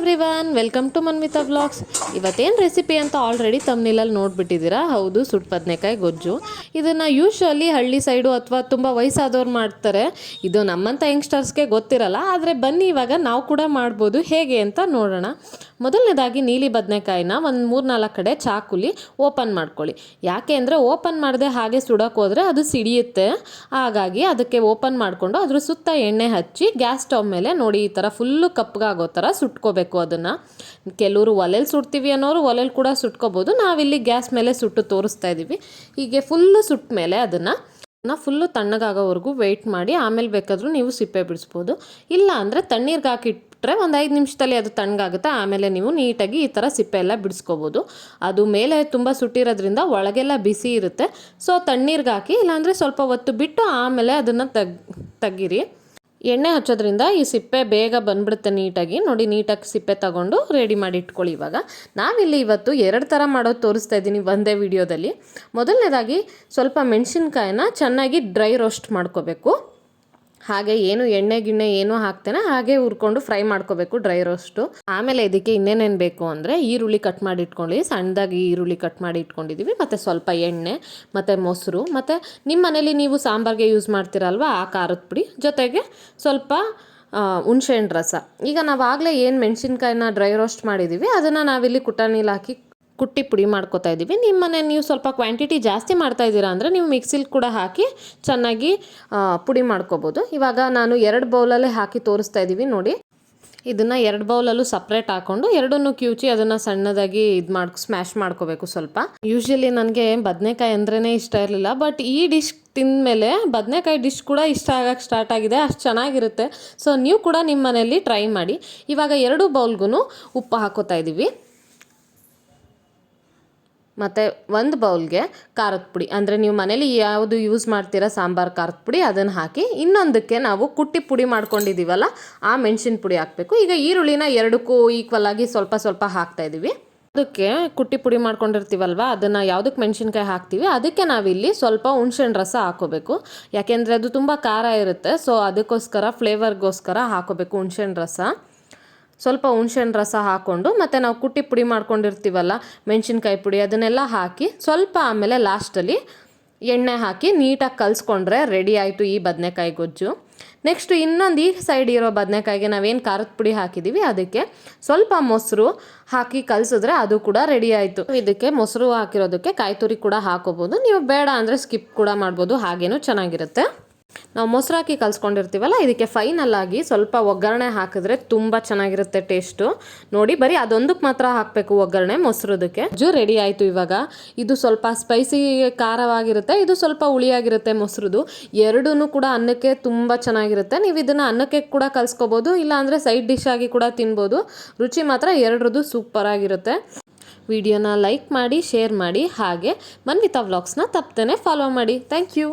Everyone welcome to Manvitha blogs ಇವತ್ತೇನು recipe ಅಂತ already ತಮ್ಮನಿಲಲ್ಲಿ ನೋಡಿಬಿಟ್ಟಿದ್ದೀರಾ? ಹೌದು ಸುಟ್ಟು ಬದನೆಕಾಯಿ ಗೊಜ್ಜು. ಇದನ್ನು ಯೂಶ್ವಲಿ ಹಳ್ಳಿ ಸೈಡು ಅಥವಾ ತುಂಬ ವಯಸ್ಸಾದವ್ರು ಮಾಡ್ತಾರೆ. ಇದು ನಮ್ಮಂಥ ಯಂಗ್ಸ್ಟರ್ಸ್ಗೆ ಗೊತ್ತಿರಲ್ಲ, ಆದರೆ ಬನ್ನಿ ಇವಾಗ ನಾವು ಕೂಡ ಮಾಡ್ಬೋದು. ಹೇಗೆ ಅಂತ ನೋಡೋಣ. ಮೊದಲನೇದಾಗಿ ನೀಲಿ ಬದನೆಕಾಯಿನ ಒಂದು ಮೂರು ನಾಲ್ಕು ಕಡೆ ಚಾಕುಲಿ ಓಪನ್ ಮಾಡ್ಕೊಳ್ಳಿ. ಯಾಕೆ ಅಂದರೆ ಓಪನ್ ಮಾಡದೆ ಹಾಗೆ ಸುಡೋಕೆ ಅದು ಸಿಡಿಯುತ್ತೆ. ಹಾಗಾಗಿ ಅದಕ್ಕೆ ಓಪನ್ ಮಾಡಿಕೊಂಡು ಅದ್ರ ಸುತ್ತ ಎಣ್ಣೆ ಹಚ್ಚಿ, ಗ್ಯಾಸ್ ಸ್ಟವ್ ಮೇಲೆ ನೋಡಿ ಈ ಥರ ಫುಲ್ಲು ಕಪ್ಪಗಾಗೋ ಥರ ಸುಟ್ಕೋಬೇಕು. ಅದನ್ನು. ಕೆಲವರು ಒಲೆಲಿ ಸುಡ್ತೀವಿ ಅನ್ನೋರು ಒಲೆಲಿ ಕೂಡ ಸುಟ್ಕೋಬೋದು. ನಾವಿಲ್ಲಿ ಗ್ಯಾಸ್ ಮೇಲೆ ಸುಟ್ಟು ತೋರಿಸ್ತಾ ಇದ್ದೀವಿ ಹೀಗೆ ಫುಲ್ಲು ಸುಟ್ಟ ಮೇಲೆ ಅದನ್ನು ನಾ ಫುಲ್ಲು ತಣ್ಣಗಾಗೋವರೆಗೂ ವೆಯ್ಟ್ ಮಾಡಿ ಆಮೇಲೆ ಬೇಕಾದರೂ ನೀವು ಸಿಪ್ಪೆ ಬಿಡಿಸ್ಬೋದು. ಇಲ್ಲ ಅಂದರೆ ತಣ್ಣೀರ್ಗೆ ಹಾಕಿಟ್ರೆ ಒಂದು ಐದು ನಿಮಿಷದಲ್ಲಿ ಅದು ತಣ್ಣಗಾಗುತ್ತೆ. ಆಮೇಲೆ ನೀವು ನೀಟಾಗಿ ಈ ಥರ ಸಿಪ್ಪೆ ಎಲ್ಲ ಬಿಡಿಸ್ಕೋಬೋದು. ಅದು ಮೇಲೆ ತುಂಬ ಸುಟ್ಟಿರೋದ್ರಿಂದ ಒಳಗೆಲ್ಲ ಬಿಸಿ ಇರುತ್ತೆ. ಸೊ ತಣ್ಣೀರ್ಗೆ ಹಾಕಿ, ಇಲ್ಲಾಂದರೆ ಸ್ವಲ್ಪ ಹೊತ್ತು ಬಿಟ್ಟು ಆಮೇಲೆ ಅದನ್ನು ತೆಗ್, ತೆಗೀರಿ. ಎಣ್ಣೆ ಹಚ್ಚೋದ್ರಿಂದ ಈ ಸಿಪ್ಪೆ ಬೇಗ ಬಂದ್ಬಿಡುತ್ತೆ ನೀಟಾಗಿ. ನೋಡಿ, ನೀಟಾಗಿ ಸಿಪ್ಪೆ ತಗೊಂಡು ರೆಡಿ ಮಾಡಿ ಇಟ್ಕೊಳ್ಳಿ ಇವಾಗ. ನಾವಿಲ್ಲಿ ಇವತ್ತು ಎರಡು ಥರ ಮಾಡೋದು ತೋರಿಸ್ತಾ ಇದ್ದೀನಿ ಒಂದೇ ವಿಡಿಯೋದಲ್ಲಿ ಮೊದಲನೇದಾಗಿ ಸ್ವಲ್ಪ ಮೆಣಸಿನ್ಕಾಯಿನ ಚೆನ್ನಾಗಿ ಡ್ರೈ ರೋಸ್ಟ್ ಮಾಡ್ಕೋಬೇಕು. ಹಾಗೆ ಏನು ಎಣ್ಣೆ ಗಿಣ್ಣೆ ಏನು ಹಾಕ್ತೇನೆ, ಹಾಗೆ ಹುರ್ಕೊಂಡು ಫ್ರೈ ಮಾಡ್ಕೋಬೇಕು ಡ್ರೈ ರೋಸ್ಟು. ಆಮೇಲೆ ಇದಕ್ಕೆ ಇನ್ನೇನೇನು ಬೇಕು ಅಂದರೆ ಈರುಳ್ಳಿ ಕಟ್ ಮಾಡಿ ಇಟ್ಕೊಳ್ಳಿ. ಸಣ್ಣದಾಗಿ ಈರುಳ್ಳಿ ಕಟ್ ಮಾಡಿ ಇಟ್ಕೊಂಡಿದ್ದೀವಿ ಮತ್ತು ಸ್ವಲ್ಪ ಎಣ್ಣೆ, ಮತ್ತು ಮೊಸರು, ಮತ್ತು ನಿಮ್ಮ ಮನೇಲಿ ನೀವು ಸಾಂಬಾರಿಗೆ ಯೂಸ್ ಮಾಡ್ತೀರಲ್ವ ಆ ಖಾರದ ಪುಡಿ. ಜೊತೆಗೆ ಸ್ವಲ್ಪ ಹುಣ್ಸೆಹಣ್ಣು ರಸ. ಈಗ ನಾವು ಆಗಲೇ ಏನು ಮೆಣಸಿನ್ಕಾಯಿನ ಡ್ರೈ ರೋಸ್ಟ್ ಮಾಡಿದ್ದೀವಿ ಅದನ್ನು ನಾವಿಲ್ಲಿ ಕುಟಾಣಿಲಿ ಹಾಕಿ ಕುಟ್ಟಿ ಪುಡಿ ಮಾಡ್ಕೋತಾ ಇದ್ದೀವಿ. ನಿಮ್ಮನೆ ನೀವು ಸ್ವಲ್ಪ ಕ್ವಾಂಟಿಟಿ ಜಾಸ್ತಿ ಮಾಡ್ತಾ ಇದ್ದೀರಾ ಅಂದರೆ ನೀವು ಮಿಕ್ಸಿಲಿ ಕೂಡ ಹಾಕಿ ಚೆನ್ನಾಗಿ ಪುಡಿ ಮಾಡ್ಕೋಬೋದು. ಇವಾಗ ನಾನು ಎರಡು ಬೌಲಲ್ಲೇ ಹಾಕಿ ತೋರಿಸ್ತಾ ಇದ್ದೀವಿ ನೋಡಿ. ಇದನ್ನು ಎರಡು ಬೌಲಲ್ಲೂ ಸಪ್ರೇಟ್ ಹಾಕ್ಕೊಂಡು ಎರಡನ್ನೂ ಕ್ಯೂಚಿ ಅದನ್ನು ಸಣ್ಣದಾಗಿ ಇದು ಮಾಡಿ ಸ್ಮ್ಯಾಶ್ ಮಾಡ್ಕೋಬೇಕು ಸ್ವಲ್ಪ. ಯೂಶ್ವಲಿ ನನಗೆ ಬದನೆಕಾಯಿ ಅಂದ್ರೇ ಇಷ್ಟ ಇರಲಿಲ್ಲ ಬಟ್ ಈ ಡಿಶ್ ತಿಂದಮೇಲೆ ಬದನೆಕಾಯಿ ಡಿಶ್ ಕೂಡ ಇಷ್ಟ ಆಗಕ್ಕೆ ಸ್ಟಾರ್ಟ್ ಆಗಿದೆ, ಅಷ್ಟು ಚೆನ್ನಾಗಿರುತ್ತೆ. ಸೊ ನೀವು ಕೂಡ ನಿಮ್ಮ ಮನೆಯಲ್ಲಿ ಟ್ರೈ ಮಾಡಿ. ಇವಾಗ ಎರಡು ಬೌಲ್ಗೂ ಉಪ್ಪು ಹಾಕೋತಾ ಇದ್ದೀವಿ. ಮತ್ತು ಒಂದು ಬೌಲ್ಗೆ ಖಾರದ ಪುಡಿ. ಅಂದರೆ ನೀವು ಮನೇಲಿ ಯಾವುದು ಯೂಸ್ ಮಾಡ್ತೀರಾ ಸಾಂಬಾರು ಖಾರದ ಪುಡಿ, ಅದನ್ನು ಹಾಕಿ ಇನ್ನೊಂದಕ್ಕೆ ನಾವು ಕುಟ್ಟಿ ಪುಡಿ ಮಾಡ್ಕೊಂಡಿದ್ದೀವಲ್ಲ ಆ ಮೆಣಸಿನ ಪುಡಿ ಹಾಕಬೇಕು. ಈಗ ಈರುಳ್ಳಿನ ಎರಡಕ್ಕೂ ಈಕ್ವಲ್ ಆಗಿ ಸ್ವಲ್ಪ ಸ್ವಲ್ಪ ಹಾಕ್ತಾ ಇದ್ದೀವಿ ಅದಕ್ಕೆ ಕುಟ್ಟಿ ಪುಡಿ ಮಾಡ್ಕೊಂಡಿರ್ತೀವಲ್ವ, ಅದನ್ನು ಯಾವುದಕ್ಕೆ ಮೆಣಸಿನ್ಕಾಯಿ ಹಾಕ್ತೀವಿ, ಅದಕ್ಕೆ ನಾವಿಲ್ಲಿ ಸ್ವಲ್ಪ ಹುಣ್ಸೆಹಣ್ಣು ರಸ ಹಾಕೋಬೇಕು. ಯಾಕೆಂದರೆ ಅದು ತುಂಬ ಖಾರ ಇರುತ್ತೆ ಸೊ ಅದಕ್ಕೋಸ್ಕರ ಫ್ಲೇವರ್ಗೋಸ್ಕರ ಹಾಕೋಬೇಕು ಹುಣ್ಸೆಹಣ್ಣು ರಸ. ಸ್ವಲ್ಪ ಹುಣ್ಸೆಹಣ್ಣು ರಸ ಹಾಕ್ಕೊಂಡು ಮತ್ತು ನಾವು ಕುಟ್ಟಿ ಪುಡಿ ಮಾಡ್ಕೊಂಡಿರ್ತೀವಲ್ಲ, ಮೆಣಸಿನ್ಕಾಯಿ ಪುಡಿ ಅದನ್ನೆಲ್ಲ ಹಾಕಿ ಸ್ವಲ್ಪ ಆಮೇಲೆ ಲಾಸ್ಟಲ್ಲಿ ಎಣ್ಣೆ ಹಾಕಿ ನೀಟಾಗಿ ಕಲಿಸ್ಕೊಂಡ್ರೆ ರೆಡಿ ಆಯಿತು ಈ ಬದನೆಕಾಯಿ ಗೊಜ್ಜು. ನೆಕ್ಸ್ಟ್ ಇನ್ನೊಂದು ಈ ಸೈಡ್ ಇರೋ ಬದನೆಕಾಯಿಗೆ ನಾವೇನು ಖಾರದ ಪುಡಿ ಹಾಕಿದ್ದೀವಿ ಅದಕ್ಕೆ ಸ್ವಲ್ಪ ಮೊಸರು ಹಾಕಿ ಕಲಿಸಿದ್ರೆ ಅದು ಕೂಡ ರೆಡಿ ಆಯಿತು. ಇದಕ್ಕೆ ಮೊಸರು ಹಾಕಿರೋದಕ್ಕೆ ಕಾಯಿ ತುರಿ ಕೂಡ ಹಾಕೋಬೋದು. ನೀವು ಬೇಡ ಅಂದರೆ ಸ್ಕಿಪ್ ಕೂಡ ಮಾಡ್ಬೋದು, ಹಾಗೇನೂ ಚೆನ್ನಾಗಿರುತ್ತೆ. ನಾವು ಮೊಸರು ಹಾಕಿ ಕಲ್ಸ್ಕೊಂಡಿರ್ತೀವಲ್ಲ, ಇದಕ್ಕೆ ಫೈನಲ್ ಆಗಿ ಸ್ವಲ್ಪ ಒಗ್ಗರಣೆ ಹಾಕಿದ್ರೆ ತುಂಬ ಚೆನ್ನಾಗಿರುತ್ತೆ ಟೇಸ್ಟು ನೋಡಿ, ಬರೀ ಅದೊಂದಕ್ಕೆ ಮಾತ್ರ ಹಾಕಬೇಕು ಒಗ್ಗರಣೆ, ಮೊಸರುದಕ್ಕೆ. ಜು ರೆಡಿ ಆಯಿತು ಇವಾಗ. ಇದು ಸ್ವಲ್ಪ ಸ್ಪೈಸಿ ಖಾರವಾಗಿರುತ್ತೆ, ಇದು ಸ್ವಲ್ಪ ಹುಳಿಯಾಗಿರುತ್ತೆ ಮೊಸರುದು. ಎರಡೂ ಕೂಡ ಅನ್ನಕ್ಕೆ ತುಂಬ ಚೆನ್ನಾಗಿರುತ್ತೆ. ನೀವು ಇದನ್ನು ಅನ್ನಕ್ಕೆ ಕೂಡ ಕಲ್ಸ್ಕೋಬೋದು, ಇಲ್ಲಾಂದರೆ ಸೈಡ್ ಡಿಶ್ ಆಗಿ ಕೂಡ ತಿನ್ಬೋದು. ರುಚಿ ಮಾತ್ರ ಎರಡರದ್ದು ಸೂಪರಾಗಿರುತ್ತೆ ವಿಡಿಯೋನ ಲೈಕ್ ಮಾಡಿ ಶೇರ್ ಮಾಡಿ, ಹಾಗೆ ಮನ್ವಿತಾ ವ್ಲಾಗ್ಸ್ನ ತಪ್ಪದೇ ಫಾಲೋ ಮಾಡಿ. Thank you